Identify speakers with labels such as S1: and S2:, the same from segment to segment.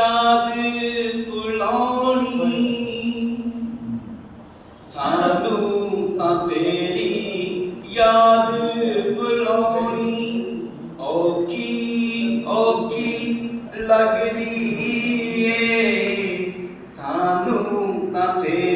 S1: ਯਾਦ ਭੁਲਾਉਣੀ ਸਾਨੂੰ ਤਾਂ ਤੇਰੀ ਯਾਦ ਭੁਲਾਉਣੀ ਔਖੀ ਔਖੀ ਲੱਗਦੀ ਏ ਸਾਨੂੰ ਤਾਂ ਤੇਰੀ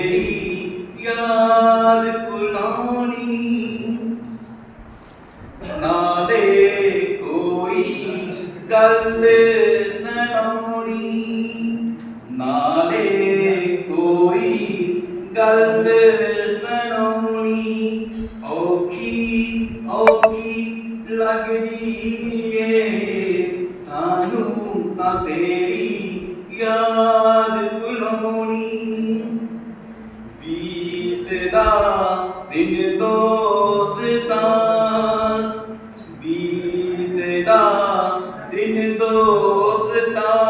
S1: ਲੱਗਦੀ ਏ। ਸਾਨੂੰ ਤਾਂ ਤੇਰੀ ਯਾਦ ਭੁਲਾਉਣੀ। ਬੀਤਦਾ ਦਿਨ ਦੋਸਤਾਂ। ਬੀਤਦਾ ਦਿਨ ਦੋਸਤਾਂ।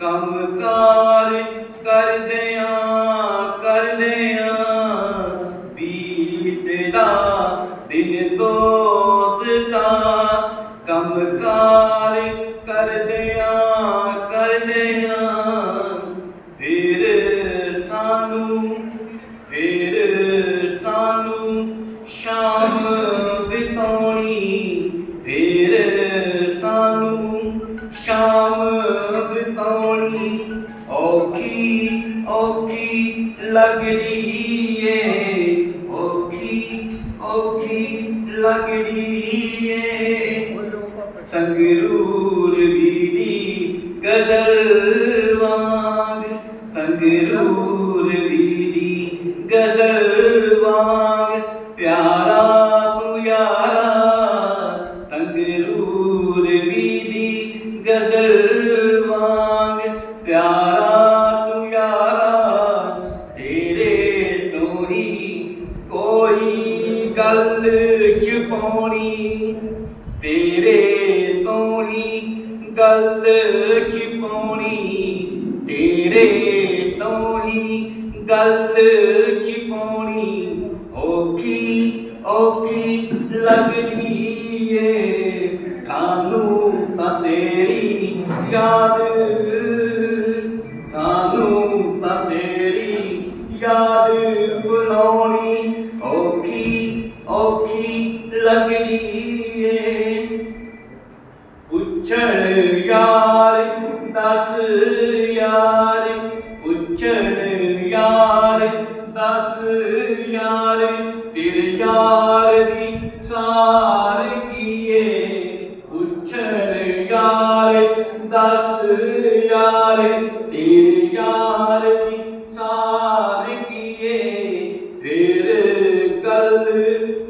S1: ਕੰਮ ਕਾਰ ਕਰਦੇ ਹਾਂ ਕਰਦੇ ਕਰਦਿਆਂ ਬੀਤਦਾ ਦਿਨ ਦੋਸਤਾਂ। ਸ਼ਾਮ ਬਿਤਾਉਣੀ, ਫਿਰ ਸਾਨੂੰ ਸ਼ਾਮ ਬਿਤਾਉਣੀ। ਔਖੀ ਔਖੀ ਲੱਗਦੀ ਏ ਔਖੀ ਔਖੀ ਲੱਗਦੀ ਏ ਸੰਗਰੂਰ ਵੀਦੀ ਗਦਲ ਵਾਂਗ ਸੰਗਰੂਰ ਵੀਦੀ ਗਦਲ ਵਾਂਗ ਪਿਆਰਾ ਤੂੰ ਯਾਰਾ, ਤੇਰੇ ਤੋਂ ਹੀ ਕੋਈ ਗੱਲ ਛਪਾਉਣੀ ਤੇਰੇ ਤੋਂ ਹੀ ਗੱਲ ਛਿਪਾਉਣੀ ਤੇਰੇ ਤੋਂ ਹੀ ਗੱਲ ਛਿਪਾਉਣੀ ਔਖੀ ਔਖੀ ਲੱਗਦੀ ਏ। ਸਾਨੂੰ ਤਾਂ ਤੇਰੀ ਯਾਦ ਸਾਨੂੰ ਤਾਂ ਤੇਰੀ ਯਾਦ ਬੁਲਾਉਣੀ ਔਖੀ ਔਖੀ ਲੱਗਦੀ ਏ। ਪੁੱਛਣ ਯਾਰ, ਦੱਸ ਯਾਰ, ਪੁੱਛਣ ਯਾਰ, ਦੱਸ ਯਾਰ ਤੇਰੇ ਯਾਰ ਦੀ ਸਾਰ ਤੇਰੇ ਯਾਰ ਦੀ ਸਾਰ ਕੀਏ, ਫਿਰ ਗੱਲ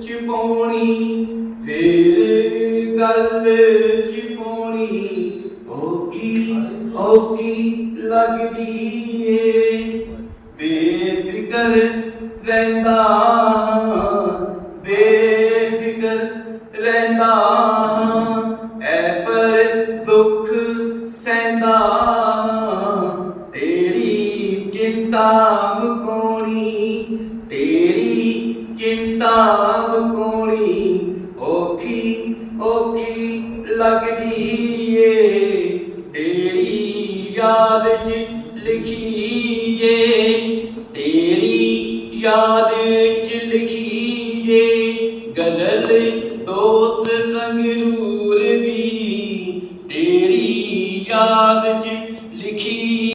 S1: ਛਿਪਾਉਣੀ, ਫਿਰ ਗੱਲ ਛਿਪਾਉਣੀ, ਔਖੀ ਔਖੀ ਲੱਗਦੀ ਏ। ਬੇਫਿਕਰ ਰਹਿੰਦਾ, ਬੇਫਿਕਰ ਕਾਮ ਕੋਣੀ, ਤੇਰੀ ਚਿੰਤਾ ਕੋਣੀ, ਔਖੀ ਔਖੀ ਲੱਗਦੀ ਏ। ਤੇਰੀ ਯਾਦ 'ਚ ਲਿਖੀ ਏ ਤੇਰੀ ਯਾਦ 'ਚ ਲਿਖੀ ਏ ਗਜ਼ਲ ਦੋ